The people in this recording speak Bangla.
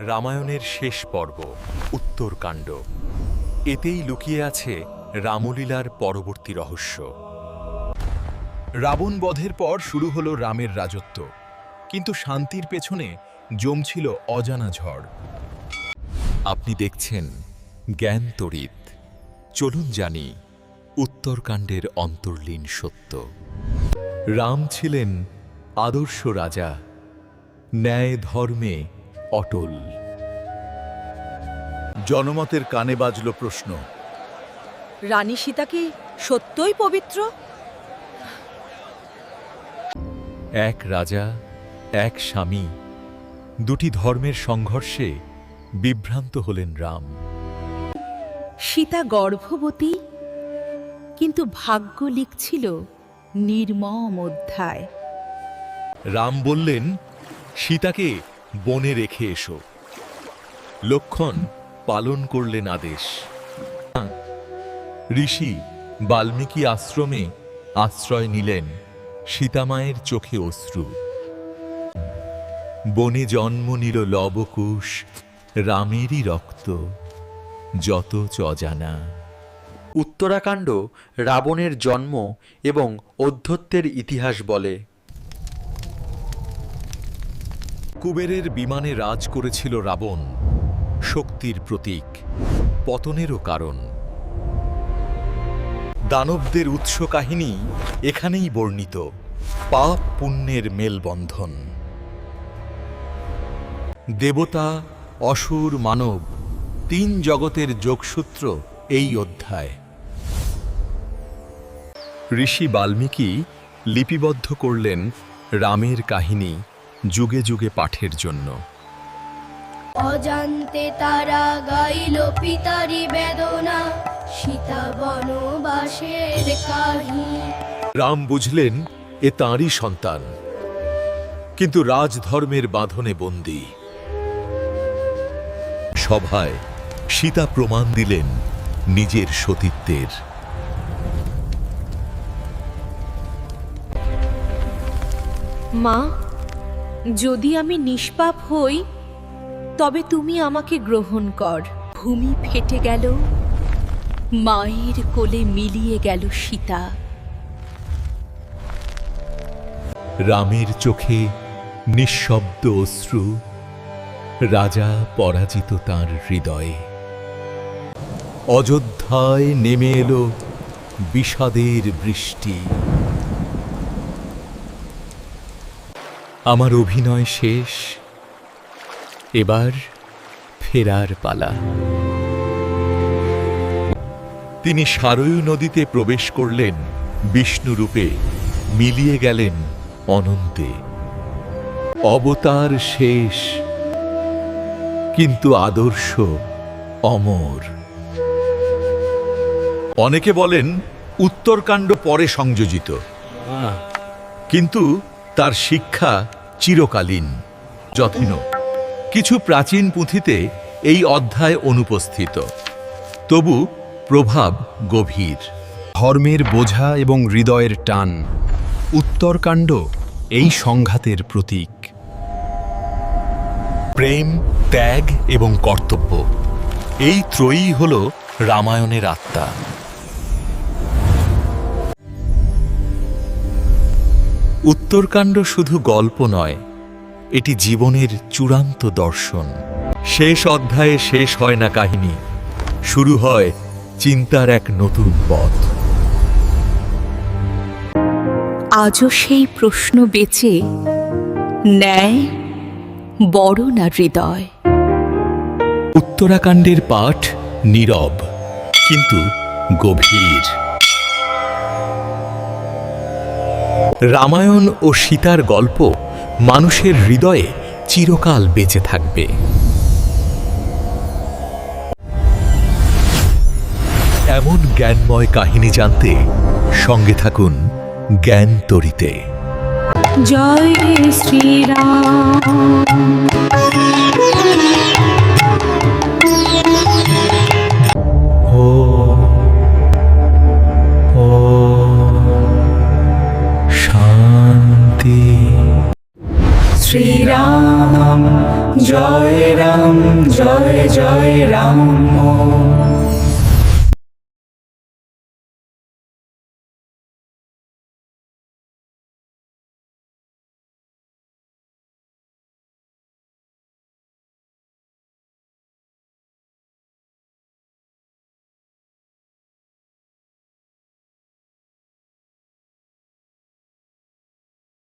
রামায়ণের শেষ পর্ব, উত্তরকাণ্ড। এতেই লুকিয়ে আছে রামলীলার পরবর্তী রহস্য। রাবণ বধের পর শুরু হলো রামের রাজত্ব। কিন্তু শান্তির পেছনে জমছিল অজানা ঝড়। আপনি দেখছেন জ্ঞান তরিত। চলুন জানি উত্তরকাণ্ডের অন্তর্লীন সত্য। রাম ছিলেন আদর্শ রাজা ন্যায় ধর্মে অটল। জনমতের কানে বাজল প্রশ্ন। রানী সীতা কি সত্যই পবিত্র? এক রাজা এক স্বামী দুটি ধর্মের সংঘর্ষে বিভ্রান্ত হলেন রাম। সীতা গর্ভবতী কিন্তু ভাগ্য লিখছিল নির্মম অধ্যায়। রাম বললেন সীতাকে বনে রেখে এসো। লক্ষণ পালন করলেন আদেশ। ঋষি বাল্মীকি আশ্রমে আশ্রয় নিলেন সীতামায়ের চোখে অশ্রু। বনে জন্ম নিল লবকুশ, রামেরই রক্ত, যত চজানা। উত্তরাকাণ্ড রাবণের জন্ম এবং অধ্যত্বের ইতিহাস বলে। কুবেরের বিমানে রাজ করেছিল রাবণ, শক্তির প্রতীক, পতনেরও কারণ। দানবদের উৎস কাহিনী এখানেই বর্ণিত, পাপ পুণ্যের মেলবন্ধন। দেবতা, অসুর, মানব, তিন জগতের যোগসূত্র এই অধ্যায়। ঋষি বাল্মীকি লিপিবদ্ধ করলেন রামের কাহিনী যুগে যুগে পাঠের জন্য। অজান্তে তারা গাইল পিতারি বেদনা সীতা বনবাসের কাহিনী রাম বুঝলেন এ তাঁরই সন্তান। কিন্তু রাজধর্মের বাঁধনে বন্দী। সভায় সীতা প্রমাণ দিলেন নিজের সতীত্বের। মা যদি আমি নিষ্পাপ হই, তবে তুমি আমাকে গ্রহণ কর। ভূমি ফেটে গেল, মায়ের কোলে মিলিয়ে গেল সীতা। রামের চোখে নিঃশব্দ অশ্রু, রাজা পরাজিত তাঁর হৃদয়ে। অযোধ্যায় নেমে এলো বিষাদের বৃষ্টি। আমার অভিনয় শেষ। এবার ফেরার পালা। তিনি সারয়ু নদীতে প্রবেশ করলেন বিষ্ণুরূপে মিলিয়ে গেলেন অনন্তে। অবতার শেষ কিন্তু আদর্শ অমর। অনেকে বলেন উত্তরকাণ্ড পরে সংযোজিত। কিন্তু তার শিক্ষা চিরকালীন, যথেন। কিছু প্রাচীন পুঁথিতে এই অধ্যায় অনুপস্থিত। তবু প্রভাব গভীর। ধর্মের বোঝা এবং হৃদয়ের টান, উত্তরকাণ্ড এই সংঘাতের প্রতীক। প্রেম, ত্যাগ এবং কর্তব্য, এই ত্রয়ী হল রামায়ণের আত্মা। উত্তরকাণ্ড শুধু গল্প নয় এটি জীবনের চূড়ান্ত দর্শন। শেষ অধ্যায়ে শেষ হয় না কাহিনী শুরু হয় চিন্তার এক নতুন পথ। আজও সেই প্রশ্ন বেঁচে ন্যায় বড় না হৃদয়? উত্তরাকাণ্ডের পাঠ নীরব কিন্তু গভীর। রামায়ণ ও সীতার গল্প মানুষের হৃদয়ে চিরকাল বেঁচে থাকবে। এমন জ্ঞানময় কাহিনী জানতে সঙ্গে থাকুন জ্ঞান তরিতে। জয় শ্রীরাম। শ্রীরাম জয় রাম জয় জয় রাম।